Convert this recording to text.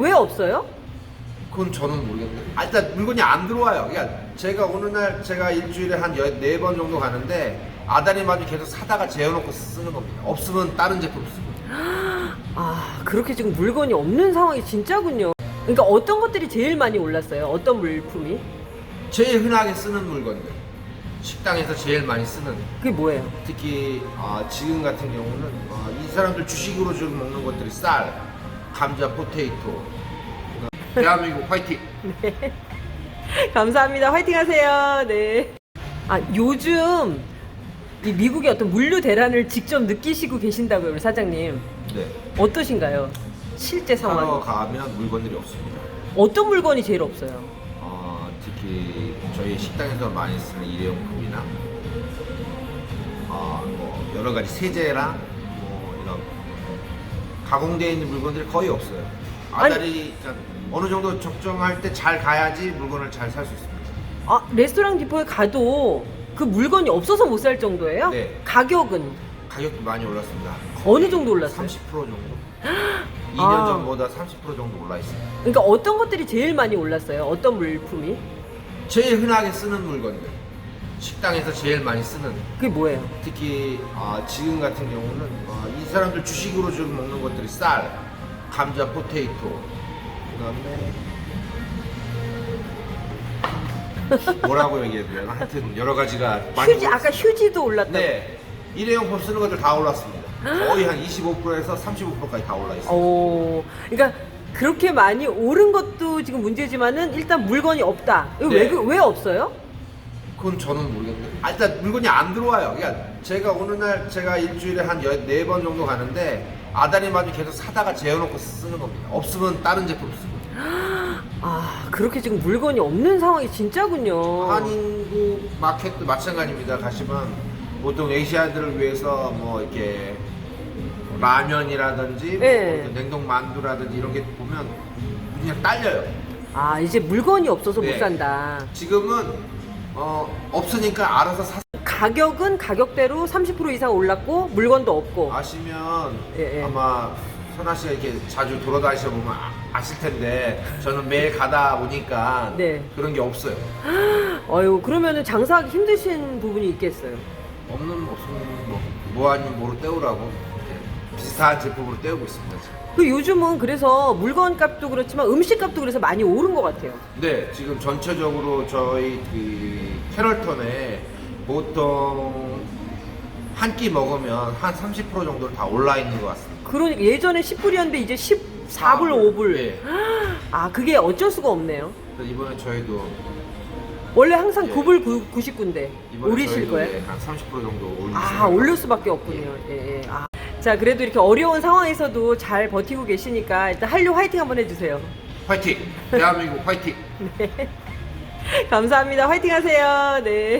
왜 없어요? 그건 저는 모르겠는데. 아, 일단 물건이 안 들어와요. 그러니까 제가 어느 날 제가 일주일에 한 네 번 정도 가는데 아다리 마주 계속 사다가 재워놓고 쓰는 겁니다. 없으면 다른 제품 쓰고. 아, 그렇게 지금 물건이 없는 상황이 진짜군요. 그러니까 어떤 것들이 제일 많이 올랐어요? 어떤 물품이? 제일 흔하게 쓰는 물건들. 식당에서 제일 많이 쓰는. 그게 뭐예요? 특히 아, 지금 같은 경우는 아, 이 사람들 주식으로 지금 먹는 것들이 쌀, 감자, 포테이토. 대한민국 화이팅! 감사합니다. 화이팅 하세요. 네. 아, 요즘 이 미국의 어떤 물류 대란을 직접 느끼시고 계신다고요, 우리 사장님. 네. 어떠신가요? 실제 사러 상황. 가면 물건들이 없습니다. 어떤 물건이 제일 없어요? 어, 특히 저희 식당에서 많이 쓰는 일회용품이나 어, 뭐 여러 가지 세제랑 뭐 이런 가공되어 있는 물건들이 거의 없어요. 아다리 그러니까 어느 정도 적정할 때 잘 가야지 물건을 잘 살 수 있습니다. 아, 레스토랑 디포에 가도 그 물건이 없어서 못 살 정도예요? 네. 가격은 가격도 많이 올랐습니다. 어느 정도 올랐어요? 30% 정도. 2년 아. 전보다 30% 정도 올라 있어요. 그러니까 어떤 것들이 제일 많이 올랐어요? 어떤 물품이? 제일 흔하게 쓰는 물건들. 식당에서 제일 많이 쓰는 그게 뭐예요? 특히 아, 지금 같은 경우는 아, 이 사람들 주식으로 지금 먹는 것들이 쌀, 감자, 포테이토, 그다음에 뭐라고 얘기해야 되나? 하여튼 여러 가지가 많이 휴지 아까 휴지도 올랐다고. 네 일회용품 쓰는 것들 다 올랐습니다. 거의 한 25%에서 35%까지 다 올라 있어요. 오, 그러니까 그렇게 많이 오른 것도 지금 문제지만은 일단 물건이 없다. 이거 왜, 네. 그- 왜 없어요? 그건 저는 모르겠는데. 아, 일단 물건이 안 들어와요. 그러니까 제가 어느 날 제가 일주일에 한 네 번 정도 가는데 아다리 마주 계속 사다가 재워놓고 쓰는 겁니다. 없으면 다른 제품 쓰고. 아, 그렇게 지금 물건이 없는 상황이 진짜군요. 한인구 마켓도 마찬가지입니다. 가시면 보통 에이시아들을 위해서 뭐 이렇게 라면이라든지 네. 뭐 냉동 만두라든지 이런 게 보면 그냥 딸려요. 아, 이제 물건이 없어서 네. 못 산다. 지금은 어, 없으니까 알아서 사. 가격은 가격대로 30% 이상 올랐고 물건도 없고. 아시면 예, 예. 아마 선아 씨가 이렇게 자주 돌아다니셔 보면 아, 실 텐데 저는 매일 가다 보니까 네. 그런 게 없어요. 어유, 그러면은 장사하기 힘드신 부분이 있겠어요. 없는 없으면 뭐, 뭐 아니면 뭐로 때우라고 비슷한 제품으로 때우고 있습니다. 지금. 그 요즘은 그래서 물건 값도 그렇지만 음식 값도 그래서 많이 오른 것 같아요. 네, 지금 전체적으로 저희 그 캐럴턴에 보통 한 끼 먹으면 한 30% 정도 다 올라 있는 것 같습니다. 그러니까 예전에 10불이었는데 이제 14불, 5불. 네. 아, 그게 어쩔 수가 없네요. 그래서 이번에 저희도 원래 항상 예. 9불 99인데 이번에 오르실 저희도 거예요? 네, 한30% 정도 올릴 아. 올릴 수밖에 없군요. 예, 예. 아. 자, 그래도 이렇게 어려운 상황에서도 잘 버티고 계시니까 일단 한류 화이팅 한번 해주세요. 화이팅! 대한민국 화이팅! 감사합니다. 화이팅 하세요. 네.